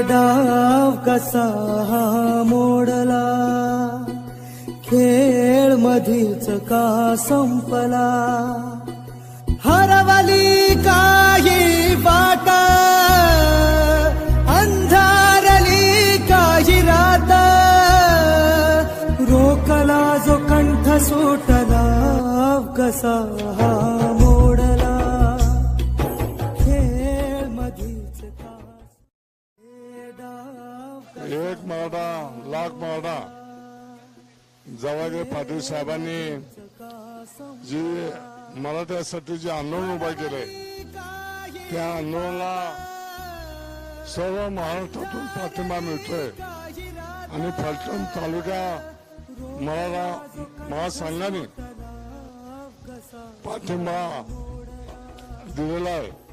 डाव कसा हा मोडला? खेळ मधीच का संपला? हरवली काही वाट अंधारली काही रात. रोकला जो कंठ सुटला कसा हा एक मराठा लाख मराठा. जवाहर पाटील साहेबांनी जी मराठ्यासाठी जे आंदोलन उभा केले त्या आंदोलनाला सर्व महाराष्ट्रातून पाठिंबा मिळतोय. आणि फलटण तालुका मराठा महासंघाने पाठिंबा दिलेला आहे.